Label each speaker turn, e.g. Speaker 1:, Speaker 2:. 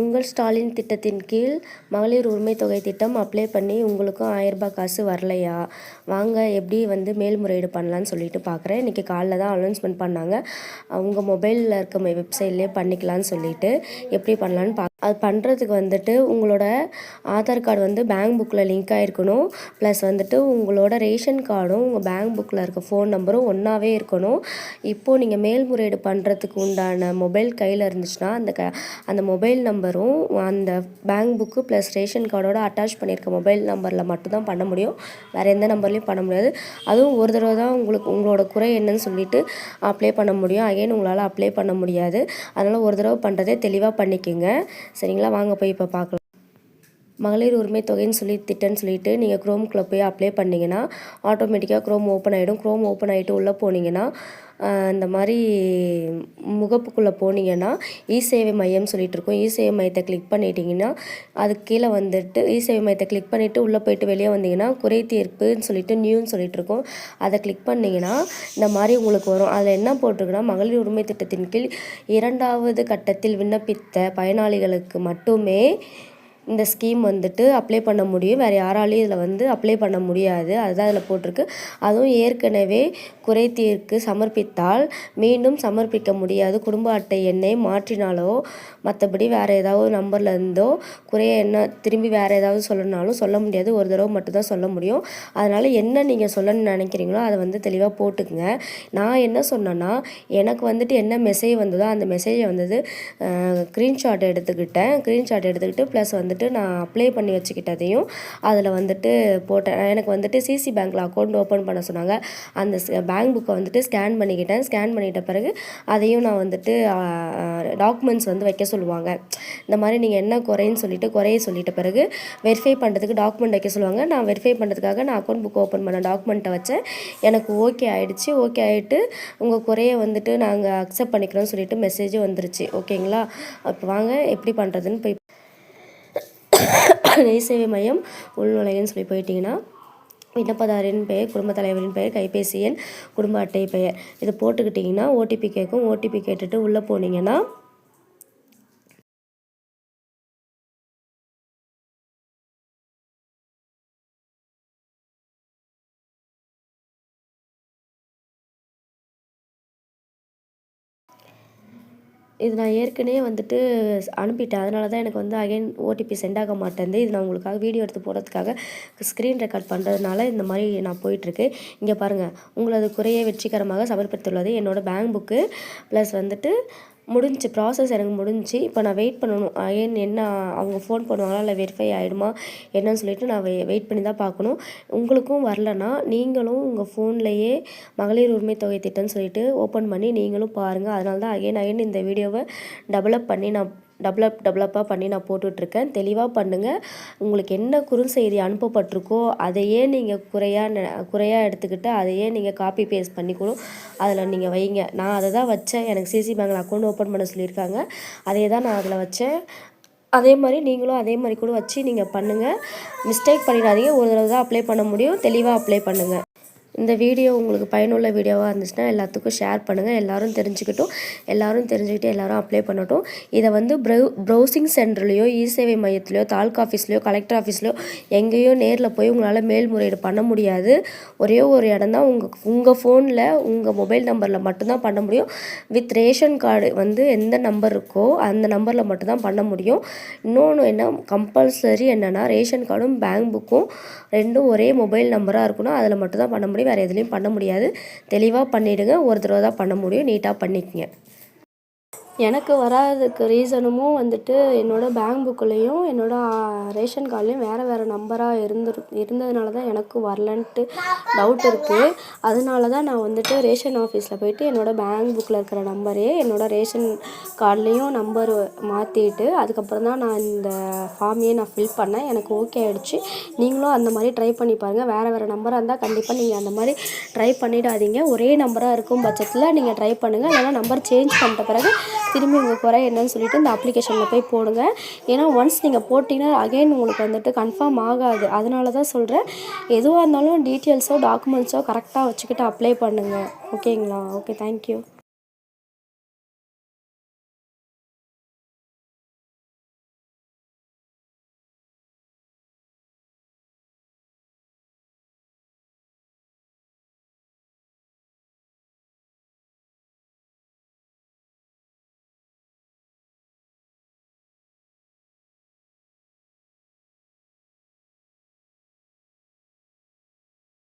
Speaker 1: உங்கள் ஸ்டாலின் திட்டத்தின் கீழ் மகளிர் உரிமை தொகை திட்டம் அப்ளை பண்ணி உங்களுக்கும் ஆயிரரூபா காசு வரலையா? வாங்க எப்படி வந்து மேல்முறையீடு பண்ணலான்னு சொல்லிட்டு பார்க்குறேன் இன்றைக்கி காலைல தான் அனௌன்ஸ்மெண்ட் பண்ணாங்க. உங்கள் மொபைலில் இருக்க வெப்சைட்லேயே பண்ணிக்கலான்னு சொல்லிட்டு எப்படி பண்ணலான்னு பா அது பண்ணுறதுக்கு வந்துட்டு உங்களோட ஆதார் கார்டு வந்து பேங்க் புக்கில் லிங்க் ஆகிருக்கணும் ப்ளஸ் வந்துட்டு உங்களோட ரேஷன் கார்டும் உங்கள் பேங்க் புக்கில் இருக்க ஃபோன் நம்பரும் ஒன்றாவே இருக்கணும். இப்போது நீங்கள் மேல்முறையீடு பண்ணுறதுக்கு உண்டான மொபைல் கையில் இருந்துச்சுன்னா அந்த க அந்த மொபைல் நம்பர் நம்பரும் அந்த பேங்க் புக்கு ப்ளஸ் ரேஷன் கார்டோட அட்டாச் பண்ணியிருக்க மொபைல் நம்பரில் மட்டும்தான் பண்ண முடியும். வேறு எந்த நம்பர்லேயும் பண்ண முடியாது. அதுவும் ஒரு தடவை தான் உங்களுக்கு உங்களோட குறை என்னன்னு சொல்லிட்டு அப்ளை பண்ண முடியும். அகைன் உங்களால் அப்ளை பண்ண முடியாது. அதனால் ஒரு தடவை பண்ணுறதே தெளிவாக பண்ணிக்கோங்க. சரிங்களா? வாங்க போய் இப்போ பார்க்கலாம். மகளிர் உரிமை தொகைன்னு சொல்லி திட்டம்னு சொல்லிட்டு நீங்கள் க்ரோம்குள்ளே போய் அப்ளை பண்ணிங்கன்னா ஆட்டோமேட்டிக்காக க்ரோம் ஓப்பன் ஆகிடும் க்ரோம் ஓப்பன் ஆகிட்டு உள்ளே போனீங்கன்னா இந்த மாதிரி முகப்புக்குள்ளே போனீங்கன்னா இ சேவை மையம் சொல்லிட்டு இருக்கும். இ சேவை மையத்தை கிளிக் பண்ணிட்டீங்கன்னா அதுக்கு கீழே வந்துட்டு இ சேவை மையத்தை கிளிக் பண்ணிவிட்டு உள்ளே போயிட்டு வெளியே வந்தீங்கன்னா குறை தீர்ப்புன்னு சொல்லிட்டு நியூன்னு சொல்லிட்டு இருக்கோம். அதை கிளிக் பண்ணிங்கன்னா இந்த மாதிரி உங்களுக்கு வரும். அதில் என்ன போட்டிருக்குன்னா மகளிர் உரிமை திட்டத்தின் கீழ் இரண்டாவது கட்டத்தில் விண்ணப்பித்த பயனாளிகளுக்கு மட்டுமே இந்த ஸ்கீம் வந்துட்டு அப்ளை பண்ண முடியும். வேறு யாராலையும் இதில் வந்து அப்ளை பண்ண முடியாது. அதுதான் இதில் போட்டிருக்கு. அதுவும் ஏற்கனவே குறைத்தீர்க்கு சமர்ப்பித்தால் மீண்டும் சமர்ப்பிக்க முடியாது. குடும்ப அட்டை எண்ணை மாற்றினாலோ மற்றபடி வேறு ஏதாவது நம்பர்லேருந்தோ குறைய என்ன திரும்பி வேறு ஏதாவது சொல்லணுனாலும் சொல்ல முடியாது. ஒரு தடவை மட்டும்தான் சொல்ல முடியும். அதனால் என்ன நீங்கள் சொல்லணும்னு நினைக்கிறீங்களோ அதை வந்து தெளிவாக போட்டுக்குங்க. நான் என்ன சொன்னேன்னா எனக்கு வந்துட்டு என்ன மெசேஜ் வந்ததோ அந்த மெசேஜை வந்தது ஸ்க்ரீன்ஷாட் எடுத்துக்கிட்டேன். ஸ்க்ரீன்ஷாட் எடுத்துக்கிட்டு ப்ளஸ் வந்து வந்துட்டு நான் அப்ளை பண்ணி வச்சுக்கிட்டதையும் அதில் வந்துட்டு போட்டேன். எனக்கு வந்துட்டு சிசி பேங்க்கில் அக்கௌண்ட் ஓப்பன் பண்ண சொன்னாங்க. அந்த பேங்க் புக்கை வந்துட்டு ஸ்கேன் பண்ணிக்கிட்டேன். ஸ்கேன் பண்ணிட்ட பிறகு அதையும் நான் வந்துட்டு டாக்குமெண்ட்ஸ் வந்து வைக்க சொல்லுவாங்க. இந்த மாதிரி நீங்கள் என்ன குறைன்னு சொல்லிட்டு குறைய சொல்லிட்ட பிறகு வெரிஃபை பண்ணுறதுக்கு டாக்குமெண்ட் வைக்க சொல்லுவாங்க. நான் வெரிஃபை பண்ணுறதுக்காக நான் அக்கௌண்ட் புக் ஓப்பன் பண்ண டாக்குமெண்ட்டை வச்சேன். எனக்கு ஓகே ஆகிடுச்சு ஓகே ஆகிட்டு உங்கள் குறைய வந்துட்டு நாங்கள் அக்செப்ட் பண்ணிக்கிறோம்னு சொல்லிட்டு மெசேஜும் வந்துருச்சு. ஓகேங்களா அப்போ வாங்க எப்படி பண்ணுறதுன்னு போய் நெய் சேவை மையம் உள்நுழையன்னு சொல்லி போயிட்டீங்கன்னா விண்ணப்பதாரின் பெயர் குடும்பத் தலைவரின் பெயர் கைபேசி எண் குடும்ப அட்டை பெயர். இதை போட்டுக்கிட்டிங்கன்னா ஓடிபி கேட்கும். ஓடிபி கேட்டுட்டு உள்ளே போனீங்கன்னா இது நான் ஏற்கனவே வந்துட்டு அனுப்பிட்டேன். அதனால தான் எனக்கு வந்து அகைன் ஓடிபி சென்ட் ஆக மாட்டேன் இது நான் உங்களுக்காக வீடியோ எடுத்து போடுறதுக்காக ஸ்க்ரீன் ரெக்கார்ட் பண்ணுறதுனால இந்த மாதிரி நான் போயிட்டுருக்கு. இங்கே பாருங்கள் உங்களது குறையை வெற்றிகரமாக சமர்ப்பித்துள்ளது. என்னோடய பேங்க் புக்கு ப்ளஸ் வந்துட்டு முடிஞ்சு ப்ராசஸ் எனக்கு முடிஞ்சு இப்போ நான் வெயிட் பண்ணணும். ஏன் என்ன அவங்க ஃபோன் பண்ணுவாங்களா இல்லை வெரிஃபை ஆகிடுமா என்னன்னு சொல்லிட்டு நான் வெ வெயிட் பண்ணி தான் பார்க்கணும். உங்களுக்கும் வரலன்னா நீங்களும் உங்கள் ஃபோன்லேயே மகளிர் உரிமை தொகை திட்டம்னு சொல்லிட்டு ஓப்பன் பண்ணி நீங்களும் பாருங்கள் அதனால தான் அகைன் அகைன் இந்த வீடியோவை டெவலப் பண்ணி நான் டெவலப் டெவலப்பாக பண்ணி நான் போட்டுட்ருக்கேன். தெளிவாக பண்ணுங்கள் உங்களுக்கு என்ன குறுஞ்செய்தி அனுப்பப்பட்டிருக்கோ அதையே நீங்கள் குறையாக குறையாக எடுத்துக்கிட்டு அதையே நீங்கள் காப்பி பேஸ்ட் பண்ணிக்கணும். அதில் நீங்கள் வைங்க. நான் அதை தான் வச்சேன். எனக்கு சிசி பேங்கில் அக்கௌண்ட் ஓப்பன் பண்ண சொல்லியிருக்காங்க. அதே தான் நான் அதில் வச்சேன். அதே மாதிரி நீங்களும் அதே மாதிரி கூட வச்சு நீங்கள் பண்ணுங்கள் மிஸ்டேக் பண்ணிடாதீங்க. ஒரு தடவை தான் அப்ளை பண்ண முடியும். தெளிவாக அப்ளை பண்ணுங்கள் இந்த வீடியோ உங்களுக்கு பயனுள்ள வீடியோவாக இருந்துச்சுன்னா எல்லாத்துக்கும் ஷேர் பண்ணுங்கள் எல்லோரும் தெரிஞ்சுக்கிட்டும். எல்லோரும் தெரிஞ்சுக்கிட்டு எல்லோரும் அப்ளை பண்ணட்டும். இதை வந்து ப்ரௌ ப்ரௌசிங் சென்டர்லேயோ இ சேவை மையத்துலையோ தாலுக்கா ஆஃபீஸ்லையோ கலெக்டர் ஆஃபீஸ்லையோ எங்கேயோ நேரில் போய் உங்களால் மேல்முறையீடு பண்ண முடியாது. ஒரே ஒரு இடம் தான் உங்கள் உங்கள் ஃபோனில் உங்கள் மொபைல் நம்பரில் மட்டும்தான் பண்ண முடியும். வித் ரேஷன் கார்டு வந்து எந்த நம்பர் இருக்கோ அந்த நம்பரில் மட்டும்தான் பண்ண முடியும். இன்னொன்று என்ன கம்பல்சரி என்னென்னா ரேஷன் கார்டும் பேங்க் புக்கும் ரெண்டும் ஒரே மொபைல் நம்பராக இருக்கணும். அதில் மட்டும்தான் பண்ண முடியும். மாதிரி வேறு எதுலேயும் பண்ண முடியாது. தெளிவாக பண்ணிவிடுங்க ஒரு தடவை தான் பண்ண முடியும். நீட்டாக பண்ணிக்கங்க. எனக்கு வராததுக்கு ரீசனுமும் வந்துட்டு என்னோடய பேங்க் புக்குலேயும் என்னோடய ரேஷன் கார்ட்லேயும் வேறு வேறு நம்பராக இருந்துரு இருந்ததுனால தான் எனக்கு வரலன்ட்டு டவுட் இருக்குது அதனால தான் நான் வந்துட்டு ரேஷன் ஆஃபீஸில் போயிட்டு என்னோடய பேங்க் புக்கில் இருக்கிற நம்பரே என்னோடய ரேஷன் கார்ட்லேயும் நம்பர் மாற்றிட்டு அதுக்கப்புறம் தான் நான் இந்த ஃபார்மையே நான் ஃபில் பண்ணேன். எனக்கு ஓகே ஆகிடுச்சு நீங்களும் அந்த மாதிரி ட்ரை பண்ணி பாருங்கள் வேறு வேறு நம்பராக இருந்தால் கண்டிப்பாக நீங்கள் அந்த மாதிரி ட்ரை பண்ணிடாதீங்க. ஒரே நம்பராக இருக்கும் பட்சத்தில் நீங்கள் ட்ரை பண்ணுங்கள் இல்லைனா நம்பர் சேஞ்ச் பண்ணிட்ட பிறகு திரும்பி உங்கள் குறை என்னன்னு சொல்லிட்டு இந்த அப்ளிகேஷனில் போய் போடுங்க. ஏன்னா ஒன்ஸ் நீங்கள் போட்டிங்கன்னா அகைன் உங்களுக்கு வந்துட்டு கன்ஃபார்ம் ஆகாது. அதனால தான் சொல்கிறேன் எதுவாக இருந்தாலும் டீட்டெயில்ஸோ டாக்குமெண்ட்ஸோ கரெக்டாக வச்சுக்கிட்டு அப்ளை பண்ணுங்கள் ஓகேங்களா ஓகே தேங்க்யூ